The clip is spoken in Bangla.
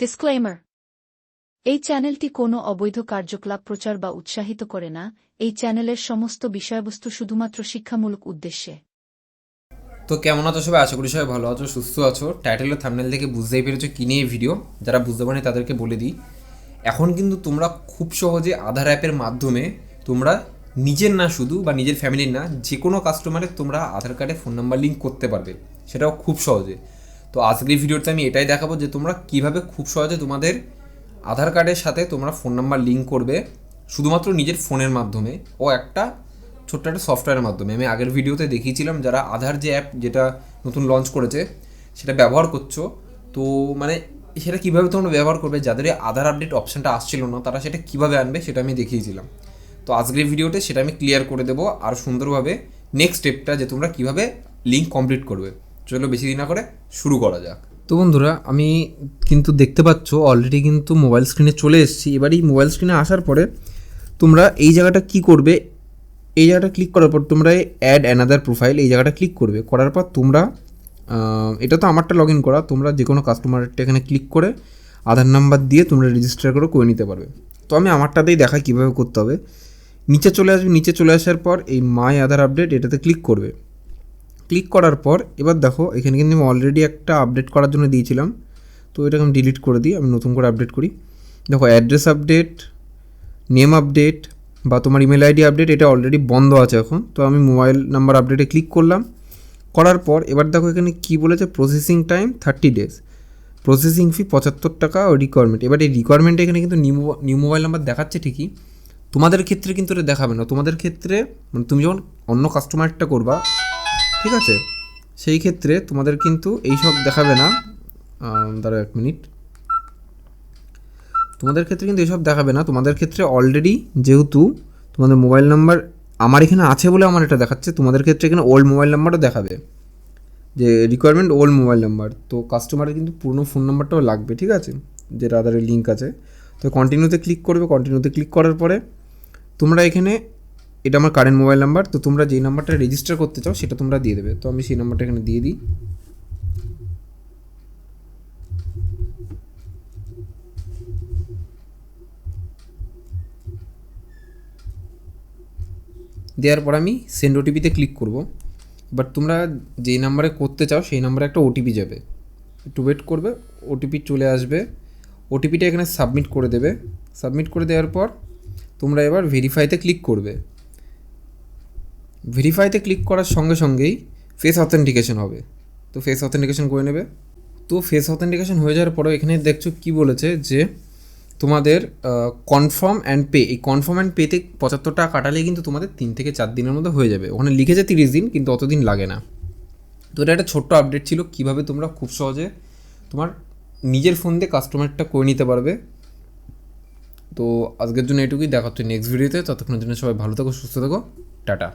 ডিসক্লেমার এই চ্যানেলটি কোনো অবৈধ কার্যকলাপ প্রচার বা উৎসাহিত করে না। এই চ্যানেলের সমস্ত বিষয়বস্তু শুধুমাত্র শিক্ষামূলক উদ্দেশ্যে। তো কেমন আছো সবাই? আশা করি সবাই ভালো আছো, সুস্থ আছো। টাইটেল ও থামনেল থেকে বুঝতেই পেরেছ কি নিয়ে ভিডিও যারা বুঝতে পারেনি তাদেরকে বলে দিই। এখন কিন্তু তোমরা খুব সহজে আধার অ্যাপের মাধ্যমে তোমরা নিজের না শুধু বা নিজের ফ্যামিলির না, যে কোনো কাস্টমারের তোমরা আধার কার্ডে ফোন নাম্বার লিঙ্ক করতে পারবে। সেটাও খুব সহজে। তো আজকের ভিডিওতে আমি এটাই দেখাবো যে তোমরা কীভাবে খুব সহজে তোমাদের আধার কার্ডের সাথে তোমরা ফোন নাম্বার লিঙ্ক করবে, শুধুমাত্র নিজের ফোনের মাধ্যমে ও একটা ছোট্ট একটা সফটওয়্যারের মাধ্যমে। আমি আগের ভিডিওতে দেখিয়েছিলাম যারা আধার যে অ্যাপ যেটা নতুন লঞ্চ করেছে, সেটা ব্যবহার করছ, তো মানে সেটা কীভাবে তোমরা ব্যবহার করবে, যাদের আধার আপডেট অপশানটা আসছিল না, তারা সেটা কীভাবে আনবে সেটা আমি দেখিয়েছিলাম। তো আজকের ভিডিওতে সেটা আমি ক্লিয়ার করে দেবো আর সুন্দরভাবে নেক্সট স্টেপটা যে তোমরা কীভাবে লিঙ্ক কমপ্লিট করবে। চলো বেশি দিন না করে শুরু করা যাক। তো বন্ধুরা, আমি কিন্তু দেখতে পাচ্ছ অলরেডি কিন্তু মোবাইল স্ক্রিনে চলে এসেছি। এবার এই মোবাইল স্ক্রিনে আসার পরে তোমরা এই জায়গাটা কি করবে, এই জায়গাটা ক্লিক করার পর তোমরা অ্যাড অ্যানাদার প্রোফাইল এই জায়গাটা ক্লিক করবে। করার পর তোমরা এটা তো আমারটা লগ ইন করা, তোমরা যে কোনো কাস্টমারটা এখানে ক্লিক করে আধার নাম্বার দিয়ে তোমরা রেজিস্টার করে করে নিতে পারবে। তো আমি আমারটাতেই দেখাই কীভাবে করতে হবে। নিচে চলে আসবে, নিচে চলে আসার পর এই মাই আধার আপডেট এটাতে ক্লিক করবে। ক্লিক করার পর, এবার দেখো, এখানে কিন্তু আমি অলরেডি একটা আপডেট করার জন্য দিয়েছিলাম। তো এটাকে আমি ডিলিট করে দিই, আমি নতুন করে আপডেট করি। দেখো অ্যাড্রেস আপডেট নেম আপডেট বা তোমার ইমেল আইডি আপডেট এটা অলরেডি বন্ধ আছে এখন। তো আমি মোবাইল নাম্বার আপডেটে ক্লিক করলাম। করার পর, এবার দেখো, এখানে কি বলেছে? Processing time thirty days processing fee পঁচাত্তর টাকা ও রিকোয়ারমেন্ট এবার এই রিকোয়ারমেন্টে এখানে কিন্তু নিউ নিউ মোবাইল নাম্বার দেখাচ্ছে ঠিকই। তোমাদের ক্ষেত্রে কিন্তু এটা দেখাবে না। তোমাদের ক্ষেত্রে মানে তুমি যখন অন্য কাস্টমারটা করবা ঠিক আছে? সেই ক্ষেত্রে তোমাদের কিন্তু এইসব দেখাবে না। দাঁড়াও এক মিনিট। তোমাদের ক্ষেত্রে কিন্তু এসব দেখাবে না। তোমাদের ক্ষেত্রে অলরেডি যেহেতু তোমাদের মোবাইল নাম্বার আমার এখানে আছে বলে আমার এটা দেখাচ্ছে, তোমাদের ক্ষেত্রে এখানে ওল্ড মোবাইল নাম্বারও দেখাবে। যে রিকোয়ারমেন্ট ওল্ড মোবাইল নাম্বার তো কাস্টমারের কিন্তু পুরনো ফোন নাম্বারটাও লাগবে, ঠিক আছে? যেটা আধারের লিঙ্ক আছে। তো কন্টিনিউতে ক্লিক করবে কন্টিনিউতে ক্লিক করার পরে তোমরা এখানে এটা আমার কারেন্ট মোবাইল নাম্বার তো তোমরা যেই নাম্বারটা রেজিস্টার করতে চাও, সেটা তোমরা দিয়ে দেবে। তো আমি সেই নাম্বারটা এখানে দিয়ে দিই। দেওয়ার পর আমি সেন্ড ওটিপিতে ক্লিক করব। বাট তোমরা যেই নাম্বারে করতে চাও, সেই নাম্বারে একটা ওটিপি যাবে। একটু ওয়েট করবে ওটিপি চলে আসবে। ওটিপিটা এখানে সাবমিট করে দেবে। সাবমিট করে দেওয়ার পর তোমরা এবার ভেরিফাইতে ক্লিক করবে। ভেরিফাইতে ক্লিক করার সঙ্গে সঙ্গেই ফেস অথেন্টিকেশন হবে। তো ফেস অথেন্টিকেশন করে নেবে। তো ফেস অথেন্টিকেশন হয়ে যাওয়ার পরেও এখানে দেখছ কি বলেছে যে, তোমাদের কনফার্ম অ্যান্ড পে এই কনফার্ম অ্যান্ড পেতে পঁচাত্তর টাকা কাটালেই কিন্তু তোমাদের তিন থেকে চার দিনের মধ্যে হয়ে যাবে। ওখানে লিখেছে তিরিশ দিন, কিন্তু অতদিন লাগে না। তো এটা একটা ছোট্ট আপডেট ছিল, কীভাবে তোমরা খুব সহজে তোমার নিজের ফোন দিয়ে কাস্টমারটা করে নিতে পারবে। তো আজকের জন্য এটুকুই, দেখা হচ্ছে নেক্সট ভিডিওতে ততক্ষণের জন্য সবাই ভালো থাকো, সুস্থ থাকো, টাটা।